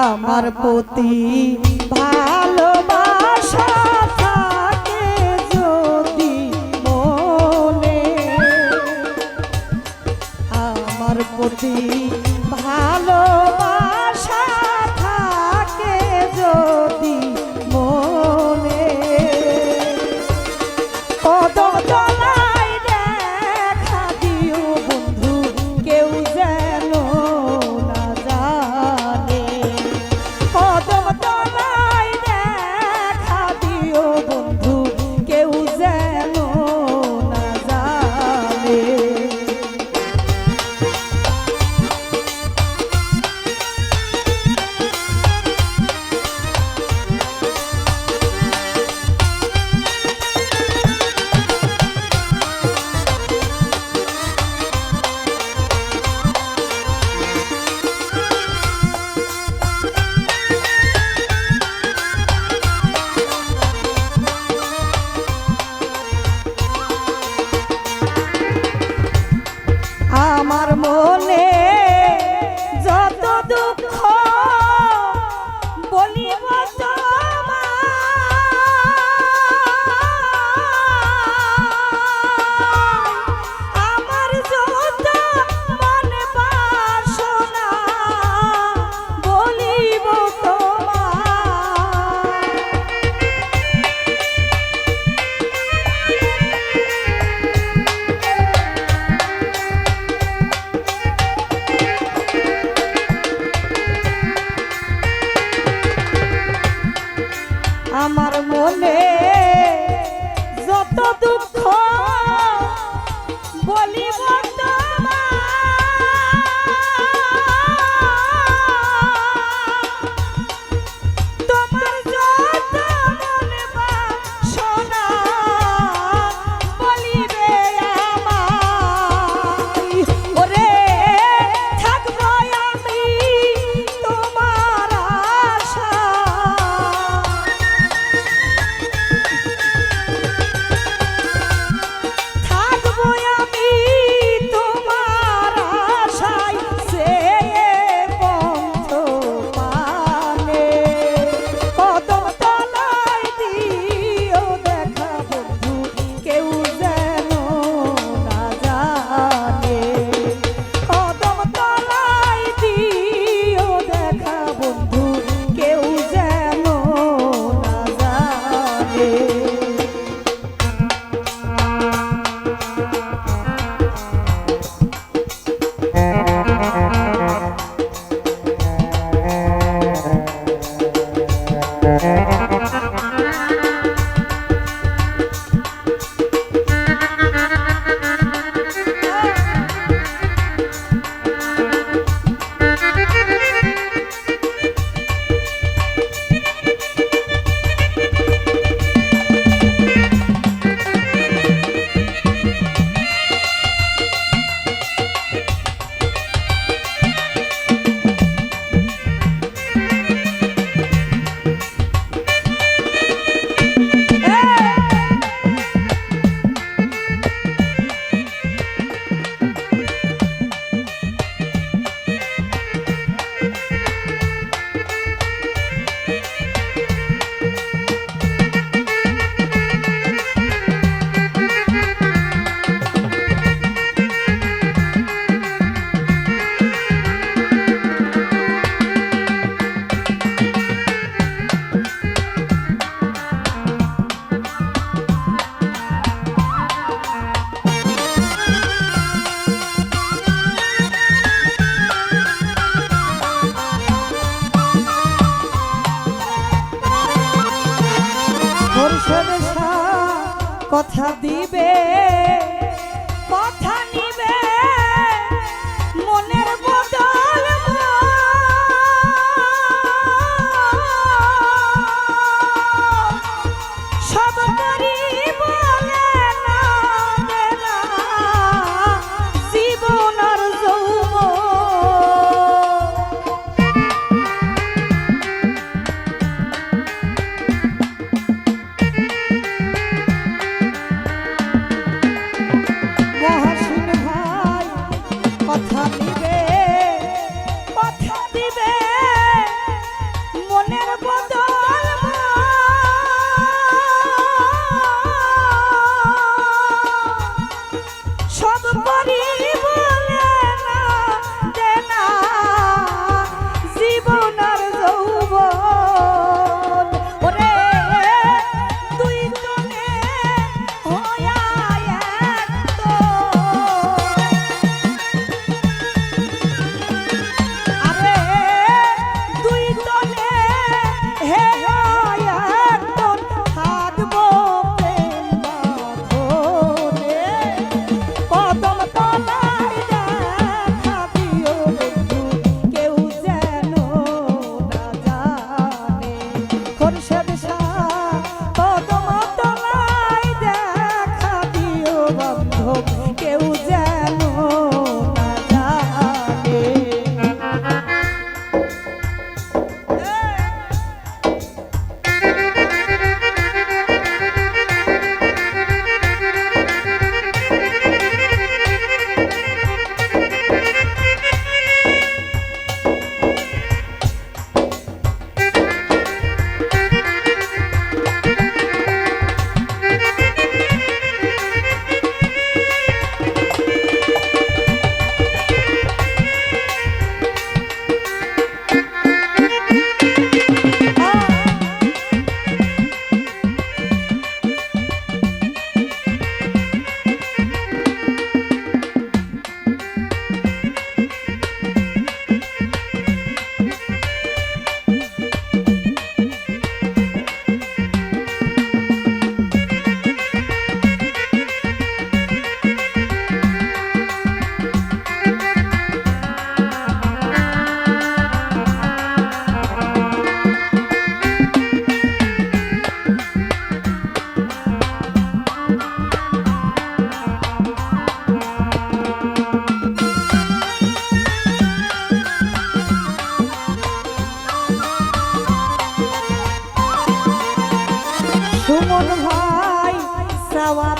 আমার প্রতি ভালোবাসা থাকে যদি মনে। আমার প্রতি আমার মনে যত দুঃখ Música কথা দিবে সুমন ভাই চাওয়া